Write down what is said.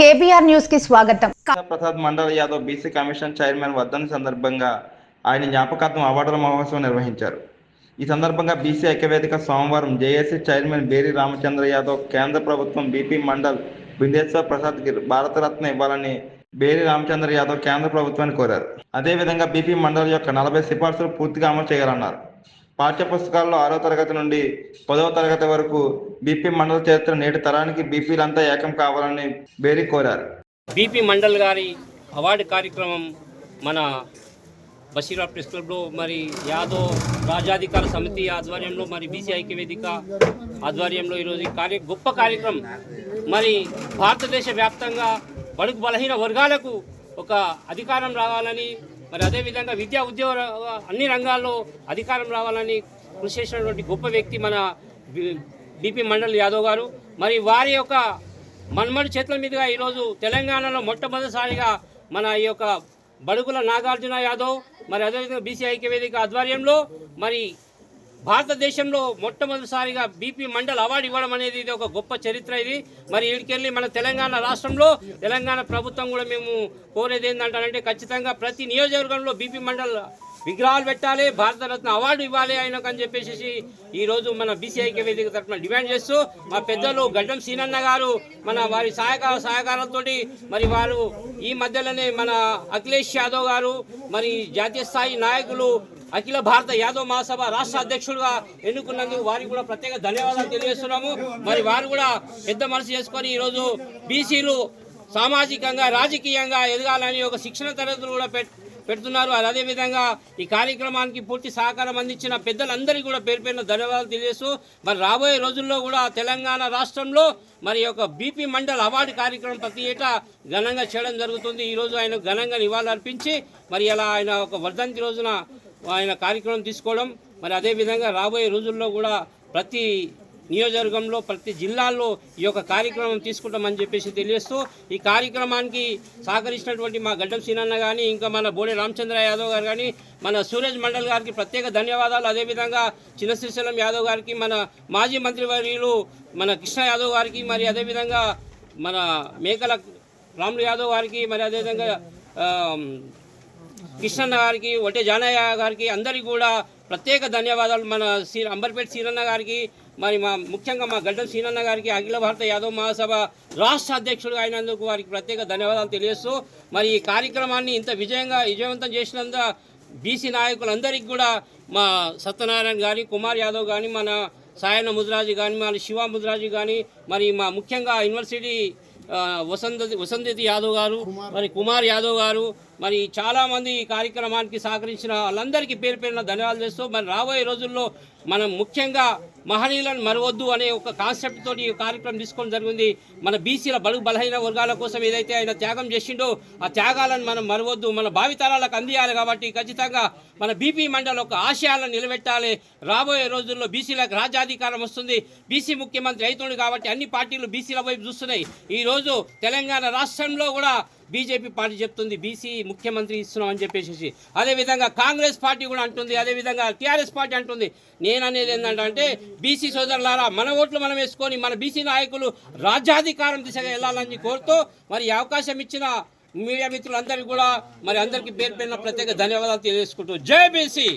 KBR న్యూస్కి స్వాగతం. Prasad Mandal Yadav BC commission chairman Vardhan సందర్భంగా ఆయన జ్ఞాపకార్థం అవార్డుల మహోత్సవం నిర్వహించారు. ఈ సందర్భంగా బీసీ ఐక్యవేదిక సోమవారం జేఏసీ చైర్మన్ బేరి రామచంద్ర యాదవ్ కేంద్ర ప్రభుత్వం బీపీ మండల్ బిందేశ్వర్ ప్రసాద్ భారతరత్న ఇవ్వాలని బేరి రామచంద్ర యాదవ్ కేంద్ర ప్రభుత్వాన్ని కోరారు. అదేవిధంగా బీపీ మండల్ యొక్క నలభై సిఫార్సులు పూర్తిగా అమలు చేయాలన్నారు. పాఠ్య పుస్తకాల్లో ఆరో తరగతి నుండి పదవ తరగతి వరకు బీపీ మండల చరిత్ర నేటి తరానికి బీపీలంతా ఏకం కావాలని బేరీ కోరారు. బీపీ మండల్ గారి అవార్డు కార్యక్రమం మన బషీరా ప్రెస్ క్లబ్లో మరి యాదవ్ రాజాధికార సమితి ఆధ్వర్యంలో మరి బీసీ ఐక్యవేదిక ఆధ్వర్యంలో ఈరోజు కార్య గొప్ప కార్యక్రమం. మరి భారతదేశ వ్యాప్తంగా బడుగు బలహీన వర్గాలకు ఒక అధికారం రావాలని మరి అదేవిధంగా విద్యా ఉద్యోగ అన్ని రంగాల్లో అధికారం రావాలని కృషి చేసినటువంటి గొప్ప వ్యక్తి మన బీపీ మండల్ యాదవ్ గారు. మరి వారి యొక్క మన్మడి చేతుల మీదుగా ఈరోజు తెలంగాణలో మొట్టమొదటిసారిగా మన ఈ యొక్క బడుగుల నాగార్జున యాదవ్ మరి అదేవిధంగా బీసీ ఐక్యవేదిక ఆధ్వర్యంలో మరి భారతదేశంలో మొట్టమొదటిసారిగా బీపీ మండల్ అవార్డు ఇవ్వడం అనేది ఇది ఒక గొప్ప చరిత్ర ఇది. మరి వీడికెళ్ళి మన తెలంగాణ రాష్ట్రంలో తెలంగాణ ప్రభుత్వం కూడా మేము కోరేది ఏంటంటారంటే ఖచ్చితంగా ప్రతి నియోజకవర్గంలో బీపీ మండల్ విగ్రహాలు పెట్టాలి భారతరత్న అవార్డు ఇవ్వాలి ఆయనకు అని చెప్పేసి ఈ రోజు మన బీసీ ఐక్య వేదిక తరఫున డిమాండ్ చేస్తూ మా పెద్దలు గడ్డం సీనన్న గారు మన వారి సహాయక సహకారాలతోటి మరి వారు ఈ మధ్యలోనే మన అఖిలేష్ యాదవ్ గారు మరి జాతీయ స్థాయి నాయకులు అఖిల భారత యాదవ్ మహాసభ రాష్ట్ర అధ్యక్షుడుగా ఎన్నుకున్నందుకు వారికి కూడా ప్రత్యేక ధన్యవాదాలు తెలియజేస్తున్నాము. మరి వారు కూడా పెద్ద మనసు చేసుకొని ఈరోజు బీసీలు సామాజికంగా రాజకీయంగా ఎదగాలని ఒక శిక్షణ తరగతులు కూడా పెట్ పెడుతున్నారు. అదే అదేవిధంగా ఈ కార్యక్రమానికి పూర్తి సహకారం అందించిన పెద్దలందరికీ కూడా పేరు పేరున ధన్యవాదాలు తెలియజేస్తూ మరి రాబోయే రోజుల్లో కూడా తెలంగాణ రాష్ట్రంలో మరి యొక్క బీపీ మండల్ అవార్డు కార్యక్రమం ప్రతి ఏటా ఘనంగా చేయడం జరుగుతుంది. ఈరోజు ఆయన ఘనంగా నివాళులర్పించి మరి అలా ఆయన ఒక వర్ధంతి రోజున ఆయన కార్యక్రమం తీసుకోవడం మరి అదేవిధంగా రాబోయే రోజుల్లో కూడా ప్రతి నియోజకవర్గంలో ప్రతి జిల్లాల్లో ఈ యొక్క కార్యక్రమం తీసుకుంటామని చెప్పేసి తెలియస్తూ ఈ కార్యక్రమానికి సహకరించినటువంటి మా గడ్డం సీనన్న కానీ ఇంకా మన బోడే రామచంద్ర యాదవ్ గారు కానీ మన సూరజ్ మండల్ గారికి ప్రత్యేక ధన్యవాదాలు. అదేవిధంగా చిన్న శ్రీశైలం యాదవ్ గారికి మన మాజీ మంత్రివర్యులు మన కృష్ణ యాదవ్ గారికి మరి అదేవిధంగా మన మేకల రాములు యాదవ్ గారికి మరి అదేవిధంగా కృష్ణన్న గారికి ఒటే జానయ్య గారికి అందరికీ కూడా ప్రత్యేక ధన్యవాదాలు. మన శ్రీ అంబర్పేట సీరన్న గారికి మరి మా ముఖ్యంగా మా గడ్డం సీనన్న గారికి అఖిల భారత యాదవ్ మహాసభ రాష్ట్ర అధ్యక్షుడుగా అయినందుకు వారికి ప్రత్యేక ధన్యవాదాలు తెలియజేస్తూ మరి ఈ కార్యక్రమాన్ని ఇంత విజయంగా విజయవంతం చేసినందుకు బీసీ నాయకులందరికీ కూడా మా సత్యనారాయణ గారి కుమార్ యాదవ్ కానీ మన సాయన ముద్రాజు కానీ మన శివ ముద్రాజు కానీ మరి మా ముఖ్యంగా యూనివర్సిటీ వసంత వసంతతి యాదవ్ గారు మరి కుమార్ యాదవ్ గారు మరి చాలామంది ఈ కార్యక్రమానికి సహకరించిన వాళ్ళందరికీ పేరు పేరున ధన్యవాదాలు చేస్తూ మరి రాబోయే రోజుల్లో మనం ముఖ్యంగా మహనీయులను మరవద్దు అనే ఒక కాన్సెప్ట్ తోటి ఈ కార్యక్రమం తీసుకోవడం జరిగింది. మన బీసీల బడుగు బలహీన వర్గాల కోసం ఏదైతే ఆయన త్యాగం చేసిండో ఆ త్యాగాలను మనం మరవద్దు. మన భావితరాలకు అందియాలి కాబట్టి ఖచ్చితంగా మన బీపీ మండలి ఒక ఆశయాలను నిలబెట్టాలి. రాబోయే రోజుల్లో బీసీలకు రాజ్యాధికారం వస్తుంది. బీసీ ముఖ్యమంత్రి అవుతుంది కాబట్టి అన్ని పార్టీలు బీసీల వైపు చూస్తున్నాయి. ఈ రోజు తెలంగాణ రాష్ట్రంలో కూడా బీజేపీ పార్టీ చెప్తుంది బీసీ ముఖ్యమంత్రి ఇస్తున్నాం అని చెప్పేసి అదేవిధంగా కాంగ్రెస్ పార్టీ కూడా అంటుంది అదేవిధంగా టీఆర్ఎస్ పార్టీ అంటుంది. నేను అనేది ఏంటంటే బీసీ సోదరులారా మన ఓట్లు మనం వేసుకొని మన బీసీ నాయకులు రాజ్యాధికారం దిశగా వెళ్ళాలని కోరుతూ మరి అవకాశం ఇచ్చిన మీడియా మిత్రులందరికీ కూడా మరి అందరికీ పేరు పేరున ప్రత్యేక ధన్యవాదాలు తెలియజేసుకుంటూ. జై బీసీ!